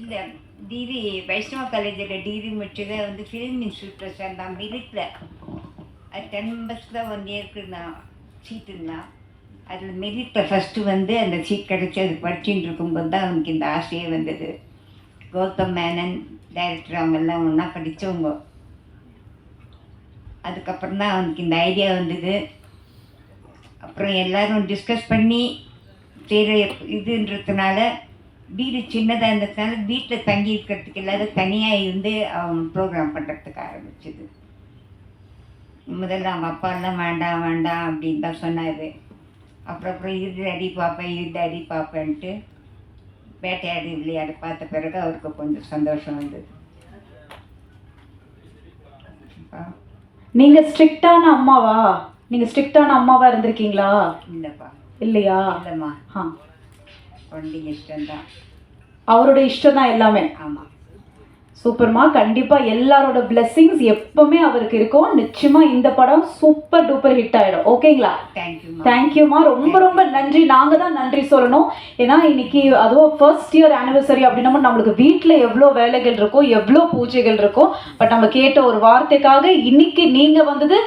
இல்லை டிவி வைஷ்ணவ காலேஜில் டிவி முடிச்சதை வந்து ஃபிலிம் இன்ஸ்டியூட்டில் சேர்ந்தான் மெரிட்டில் அது டென் மெம்பர்ஸில் ஒன் இயருக்கு நான் சீட் இருந்தான். அதில் மெரிட்டில் ஃபஸ்ட்டு வந்து அந்த சீட் கிடச்சி அது படிச்சுட்டு இருக்கும்போது தான் அவனுக்கு இந்த ஆசையே வந்தது. கௌதம் மேனன் டைரக்டர் அவங்கெல்லாம் ஒன்றா படித்தவங்க அதுக்கப்புறம் தான் அவனுக்கு இந்த ஐடியா வந்தது. அப்புறம் எல்லோரும் டிஸ்கஸ் பண்ணி செய்கிற இதுன்றதுனால வீடு சின்னதாக இருந்ததுனால வீட்டில் தங்கி இருக்கிறதுக்கு இல்லாத தனியாக இருந்து அவன் ப்ரோக்ராம் பண்ணுறதுக்கு ஆரம்பிச்சது. முதல்ல அவங்க அப்பா எல்லாம் வேண்டாம் வேண்டாம் அப்படின்னு தான் சொன்னார். அப்புறம் அப்புறம் இரு அடி பார்ப்பேன் இரு அடி பார்ப்பேன்ட்டு வேட்டையாடி விளையாட பார்த்த பிறகு அவருக்கு கொஞ்சம் சந்தோஷம் வந்தது. அப்பா, நீங்க ஸ்ட்ரிக்டான அம்மாவா? நீங்க ஸ்ட்ரிக்டான அம்மாவா இருந்திருக்கீங்களா? இல்லைப்பா. இல்லையா? இல்லைம்மா. ஆ. குழந்தைங்க இஷ்டம்தான். அவரோட இஷ்டம் தான் எல்லாமே. ஆமாம் சூப்பர்மா கண்டிப்பா எல்லாரோட blessings எப்பவுமே அவருக்கு இருக்கும். நிச்சயமா இந்த படம் சூப்பர் டூப்பர் ஹிட் ஆயிடும். ஓகேங்களா? தேங்க்யூம்மா தேங்க்யூமா ரொம்ப ரொம்ப நன்றி. நாங்க தான் நன்றி சொல்லணும். ஏன்னா இன்னைக்கு அதுவும் ஃபர்ஸ்ட் இயர் ஆனிவர்சரி அப்படின்னா நம்மளுக்கு வீட்டில் எவ்வளோ வேலைகள் இருக்கும் எவ்வளோ பூஜைகள் இருக்கும் பட் நம்ம கேட்ட ஒரு வார்த்தைக்காக இன்னைக்கு நீங்க வந்தது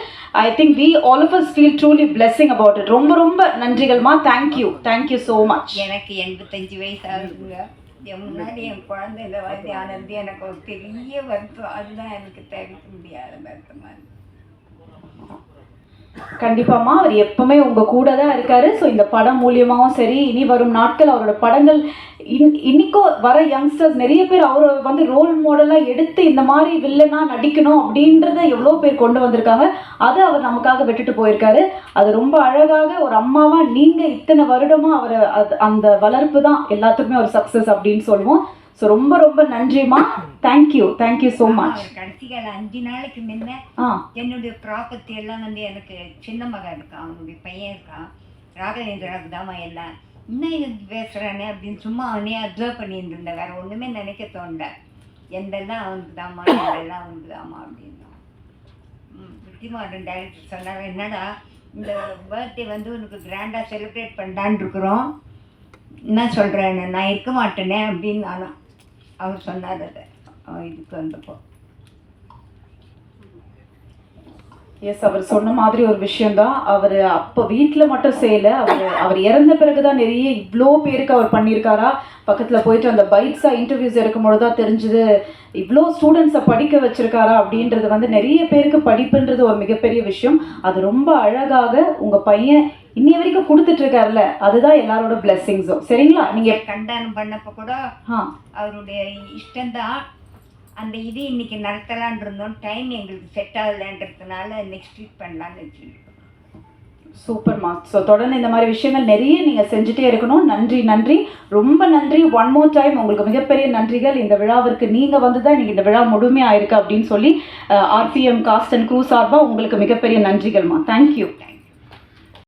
I think we all of us feel truly blessing about it ரொம்ப ரொம்ப நன்றிகள்மா thank you thank you so much எனக்கு எண்பத்தஞ்சு வயசு ஆகுதுங்க. முன்னாடி என் குழந்தை இந்த மாதிரி ஆனது எனக்கு ஒரு பெரிய வருத்தம். அதுதான் எனக்கு தவிர்க்க முடியாத வருத்தமாக இருக்குது கண்டிப்பாம்மா அவர் எப்பவுமே உங்கள் கூட தான் இருக்காரு. ஸோ இந்த படம் மூலியமாகவும் சரி இனி வரும் நாட்கள் அவரோட படங்கள் இன் இன்னைக்கும் வர யங்ஸ்டர்ஸ் நிறைய பேர் அவரை வந்து ரோல் மாடலாக எடுத்து இந்த மாதிரி வில்லனா நடிக்கணும் அப்படின்றத எவ்வளோ பேர் கொண்டு வந்திருக்காங்க. அதை அவர் நமக்காக விட்டுட்டு போயிருக்காரு. அது ரொம்ப அழகாக ஒரு அம்மாவாக நீங்கள் இத்தனை வருடமாக அவரை அது அந்த வளர்ப்பு தான் எல்லாத்துக்குமே ஒரு சக்ஸஸ் அப்படின்னு சொல்லுவோம். ஸோ ரொம்ப ரொம்ப நன்றிம்மா. Thank you thank you so much அவர் கடைசி கால அஞ்சு நாளைக்கு முன்ன என்னுடைய ப்ராப்பர்ட்டி எல்லாம் வந்து எனக்கு சின்ன மகன் இருக்கான் அவனுடைய பையன் இருக்கான். ராகவேந்திராவுக்கு தாமா எல்லாம் இன்னும் இது பேசுகிறானே அப்படின்னு சும்மா அவனே அப்சர்வ் பண்ணிட்டு இருந்தேன் வேற ஒன்றுமே நினைக்க தோணல. எந்தெல்லாம் அவனுக்கு தாமா எந்தெல்லாம் அவனுக்கு தாமா அப்படின்னா புத்திமாடன் டைரக்டர் சொன்னாங்க என்னடா இந்த பர்த்டே வந்து உனக்கு கிராண்டாக செலிப்ரேட் பண்ணலான்னு இருக்கிறோம். என்ன சொல்கிறேன் நான் இருக்க மாட்டேனே? அப்படின்னு நானும் அவர் சொன்னார் அதை. இதுக்கு வந்தப்போ. எஸ் அவர் சொன்ன மாதிரி ஒரு விஷயம்தான். அவர் அப்போ வீட்டில் மட்டும் செய்யலை. அவர் அவர் இறந்த பிறகு தான் நிறைய இவ்வளோ பேருக்கு அவர் பண்ணியிருக்காரா? பக்கத்தில் போயிட்டு அந்த பைக்ஸாக இன்டர்வியூஸ் எடுக்கும்போது தான் தெரிஞ்சுது இவ்வளோ ஸ்டூடெண்ட்ஸை படிக்க வச்சிருக்காரா அப்படின்றது வந்து நிறைய பேருக்கு படிப்புன்றது ஒரு மிகப்பெரிய விஷயம். அது ரொம்ப அழகாக உங்கள் பையன் இன்னி வரைக்கும் கொடுத்துட்டு இருக்காருல்ல அதுதான் எல்லாரோட பிளெஸ்ஸிங்ஸும் சரிங்களா? நீங்கள் கண்டானம் பண்ணப்போ கூட அவருடைய இஷ்டம்தான் அந்த இது இன்னைக்கு நடத்தலான் இருந்தோம். டைம் எங்களுக்கு செட் ஆகலைன்றதுனால நெக்ஸ்ட் வீக் பண்ணலான்னு வச்சுருக்கோம் சூப்பர்மா ஸோ தொடர்ந்து இந்த மாதிரி விஷயங்கள் நிறைய நீங்கள் செஞ்சுட்டே இருக்கணும். நன்றி நன்றி. ரொம்ப நன்றி. ஒன் மோர் டைம் உங்களுக்கு மிகப்பெரிய நன்றிகள். இந்த விழாவிற்கு நீங்கள் வந்து தான் இன்னைக்கு இந்த விழா முழுமையாக இருக்கு அப்படின்னு சொல்லி ஆர்பிஎம் காஸ்ட் அண்ட் க்ரூ சார்பாக உங்களுக்கு மிகப்பெரிய நன்றிகள்மா தேங்க்யூ